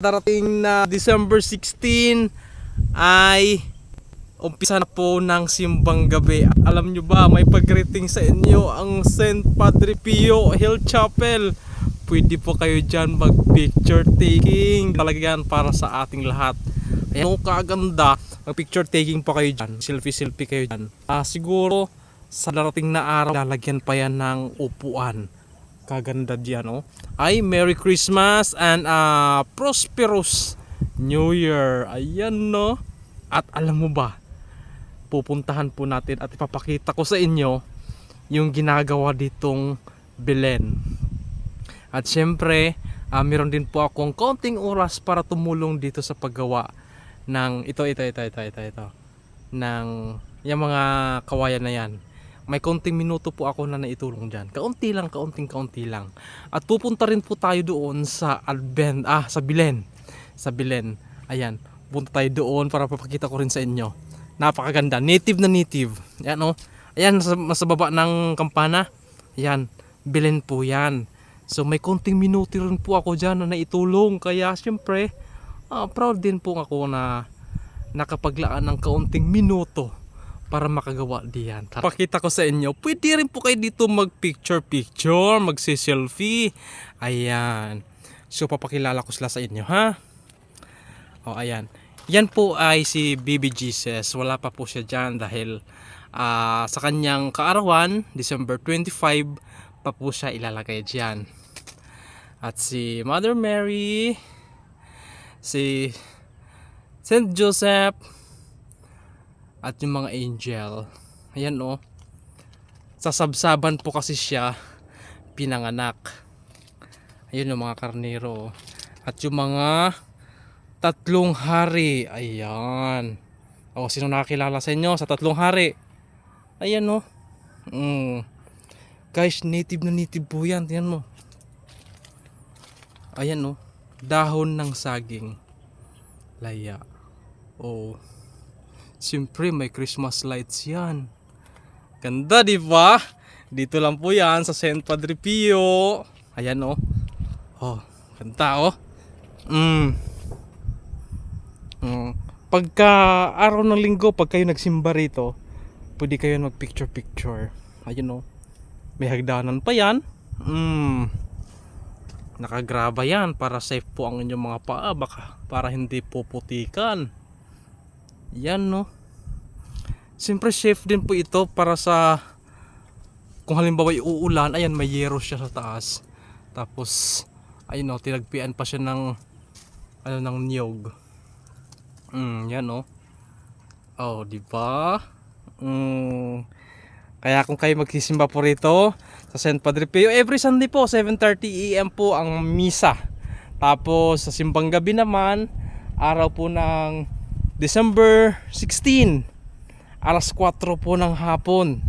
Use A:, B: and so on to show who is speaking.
A: darating na December 16 ay umpisa na po ng simbang gabi. Alam nyo ba, may pag-greeting sa inyo ang St. Padre Pio Hill Chapel. Pwede po kayo dyan mag-picture taking. Talaga yan para sa ating lahat. Ayan, kung kaganda, mag-picture taking pa kayo dyan. Selfie-selfie kayo dyan. Ah, siguro, sa darating na araw, lalagyan pa yan ng upuan kaganda diyan oh. Ay Merry Christmas and uh, prosperous New Year. Ayan no. At alam mo ba, pupuntahan po natin at ipapakita ko sa inyo yung ginagawa ditong Belen. At syempre, ah, meron din po akong konting oras para tumulong dito sa paggawa ng ito ito ito ito ito ito ng yung mga kawayan na yan may konting minuto po ako na naitulong dyan. Kaunti lang, kaunting kaunti lang. At pupunta rin po tayo doon sa Alben, ah, sa Bilen. Sa Bilen. Ayan, punta tayo doon para papakita ko rin sa inyo. Napakaganda, native na native. Ayan oh. Ayan, sa, sa baba ng kampana. Ayan, Bilen po yan. So may konting minuto rin po ako dyan na naitulong. Kaya syempre, ah, proud din po ako na nakapaglaan ng kaunting minuto para makagawa diyan. Pakita ko sa inyo, pwede rin po kayo dito mag-picture-picture, magsi-selfie. Ayan. So, papakilala ko sila sa inyo, ha? O, ayan. Yan po ay si Baby Jesus. Wala pa po siya dyan dahil ah, sa kanyang kaarawan, December 25, pa po siya ilalagay dyan. At si Mother Mary, si Saint Joseph, at yung mga angel. Ayan oh. Sasabsaban po kasi siya pinanganak. Ayun yung mga karnero. oh. At yung mga tatlong hari. Ayan. O, sino nakakilala sa inyo sa tatlong hari? Ayan oh. Mm. Guys, native na native po yan. Tingnan mo. Ayan oh. Dahon ng saging. Laya. Oh. Siyempre, may Christmas lights yan. Ganda, di ba? Dito lang po yan sa St. Padre Pio. Ayan, oh. Oh, ganda, oh. Mm. Mm. Pagka araw ng linggo, pag kayo nagsimba rito, pwede kayo mag-picture-picture. Oh. May hagdanan pa yan. Mm. Nakagraba yan para safe po ang inyong mga paa baka para hindi puputikan. Yan no. Siyempre safe din po ito para sa kung halimbawa uulan, ayan may yero siya sa taas. Tapos ayun no, tinagpian pa siya ng ano ng niyog. Mm, yan no. Oh, di ba? Mm, kaya kung kayo magsisimba po rito sa St. Padre Pio, every Sunday po, 7.30 AM po ang misa. Tapos sa simbang gabi naman, araw po ng December 16 alas 4 po ng hapon